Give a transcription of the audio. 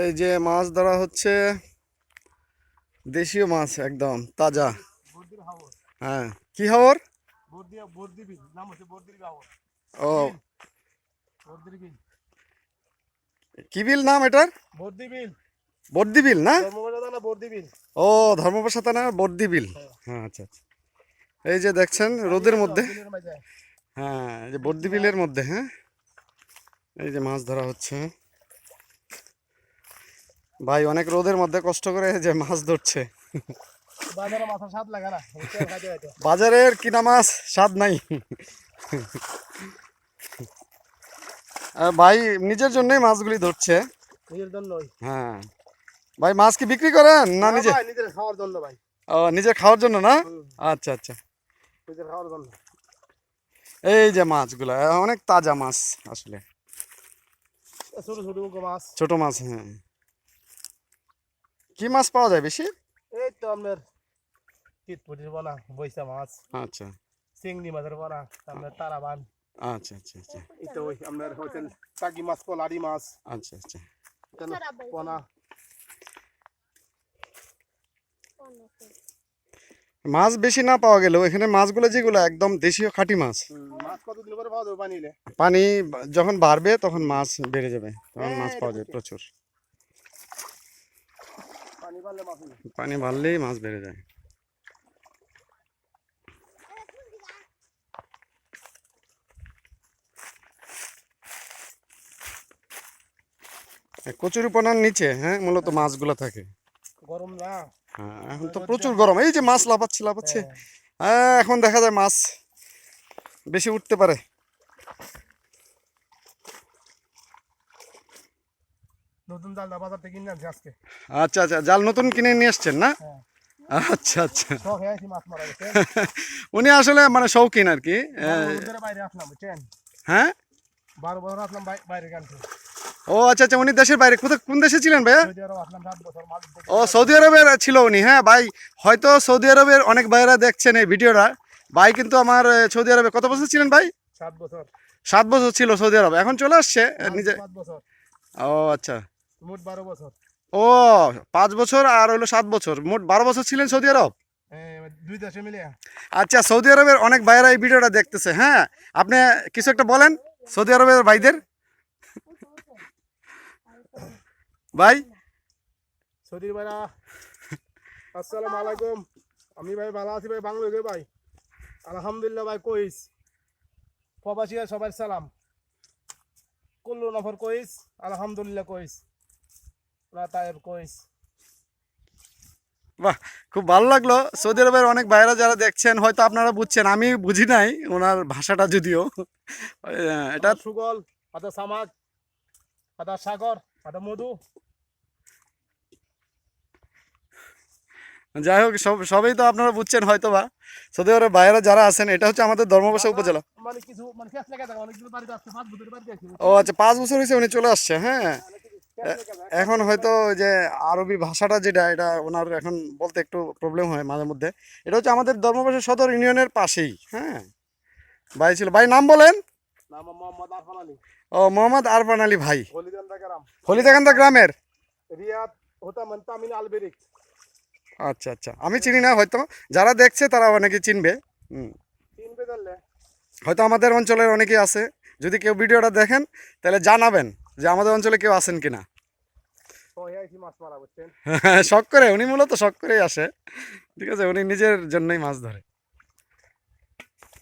এই যে মাছ ধরা হচ্ছে দেশীয় মাছ একদম তাজা। হ্যাঁ কি নাম হচ্ছে হাওর। ও। কি বিল নাম এটার? বর্দি বিল বর্দি বিল না ও ধর্মপ্রসাদ না বর্দি বিল হ্যাঁ আচ্ছা আচ্ছা। এই যে দেখছেন রোদের মধ্যে। হ্যাঁ এই যে বর্দি বিলের মধ্যে হ্যাঁ। এই যে মাছ ধরা হচ্ছে। ভাই অনেক রোদের মধ্যে কষ্ট করে যে মাছ ধরছে। বাজারের কিনা মাছ স্বাদ নাই। ভাই নিজের জন্যই মাছগুলি ধরছে। নিজের জন্যই। হ্যাঁ। ভাই মাছ কি বিক্রি করেন না নিজে? নিজের খাওয়ার জন্য ভাই। ও নিজের খাওয়ার জন্য না? আচ্ছা আচ্ছা। নিজের খাওয়ার জন্য। এই যে মাছগুলো অনেক তাজা মাছ আসলে। ছোট ছোট মাছ। ছোট মাছ হ্যাঁ। কি মাছ পাওয়া যায় বেশি? এই তো আপনার কিতপুটির বনা বৈশা মাছ। আচ্ছা। চিংড়ি মাছের বনা আপনার তারাবান। আচ্ছা আচ্ছা আচ্ছা। তো ওই আপনার হোটেল টাকি মাছ কলারি মাছ। আচ্ছা আচ্ছা। কেন? পোনা মাছ বেশি না পাওয়া গেলেও এখানে মাছগুলো যেগুলো একদম দেশীয় খাঁটি মাছ। মাছ কতদিন পরে পাওয়া যাবে পানিলে? পানি যখন বাড়বে তখন মাছ বেড়ে যাবে তখন মাছ পাওয়া যাবে প্রচুর। পানি বাড়লেই মাছ বেড়ে যায়। কচুরিপনার নিচে হ্যাঁ মূলত মাছগুলো থাকে। গরম না? হ্যাঁ এখন তো প্রচুর গরম। এই যে মাছ লাফাচ্ছে লাফাচ্ছে। হ্যাঁ। এখন দেখা যায় মাছ বেশি উঠতে পারে। নতুন জালটা বাজার থেকে কিনে আনছি আজকে। আচ্ছা আচ্ছা জাল নতুন কিনে নিয়ে আসছেন না? হ্যাঁ। আচ্ছা আচ্ছা। হয়ে উনি আসলে মানে শৌখিন আর কি। হ্যাঁ? বারো বছর আসলাম বাইরে গানছি ও আচ্ছা আচ্ছা উনি দেশের বাইরে। কোথায় কোন দেশে ছিলেন ভাইয়া? ও সৌদি আরবের ছিল উনি হ্যাঁ ভাই। হয়তো সৌদি আরবের অনেক ভাইয়েরা দেখছেন এই ভিডিওটা। ভাই কিন্তু আমার সৌদি আরবে কত বছর ছিলেন ভাই? সাত বছর। সাত বছর ছিল সৌদি আরব। এখন চলে আসছে নিজে ও আচ্ছা। মোট বারো বছর। ও পাঁচ বছর আর হলো সাত বছর। মোট বারো বছর ছিলেন সৌদি আরব? আচ্ছা সৌদি আরবের অনেক ভাইয়েরা এই ভিডিওটা দেখতেছে হ্যাঁ। আপনি কিছু একটা বলেন সৌদি আরবের ভাইদের? ভাই? সৌদি ভাইরা আসসালামু আলাইকুম। আমি ভাই ভালো আছি ভাই বাংলা গে ভাই। আলহামদুলিল্লাহ ভাই কইস? প্রবাসী সবার সালাম। কুল্লু নফর কইস? আলহামদুলিল্লাহ কইস। না তাইব কইস। বাহ খুব ভালো লাগল। সৌদি আরবের অনেক ভাইয়েরা যারা দেখছেন হয়তো আপনারা বুঝছেন আমি বুঝি নাই ওনার ভাষাটা যদিও। এটা এটা সুগল আদা সামাক আদা সাগর আদা মধু। যাই হোক সব সবই তো আপনারা বুঝছেন হয়তো বা সৌদি আরবের ভাইয়েরা যারা আছেন এটা হচ্ছে আমাদের ধর্মবাসা উপজেলা। মানে কিছু মানে ও আচ্ছা পাঁচ বছর হয়েছে উনি চলে আসছে হ্যাঁ। এখন হয়তো যে আরবি ভাষাটা যেটা এটা ওনার এখন বলতে একটু প্রবলেম হয় মাঝে মধ্যে। এটা হচ্ছে আমাদের ধর্মবাসা সদর ইউনিয়নের পাশেই হ্যাঁ। ভাই ছিল ভাই নাম বলেন। ও মোহাম্মদ আরফান আলী ভাই। হলিদান্দা গ্রাম। গ্রামের? রিয়াদ আচ্ছা আচ্ছা। আমি চিনি না হয়তো। যারা দেখছে তারা অনেকে চিনবে। হুম। তিন বেদালে হয়তো আমাদের অঞ্চলের অনেকে আছে। যদি কেউ ভিডিওটা দেখেন তাহলে জানাবেন যে আমাদের অঞ্চলে কেউ আসেন কিনা। মারা বুঝছেন? শখ করে। উনি মূলত শখ করেই আসে। ঠিক আছে? উনি নিজের জন্যই মাছ ধরে।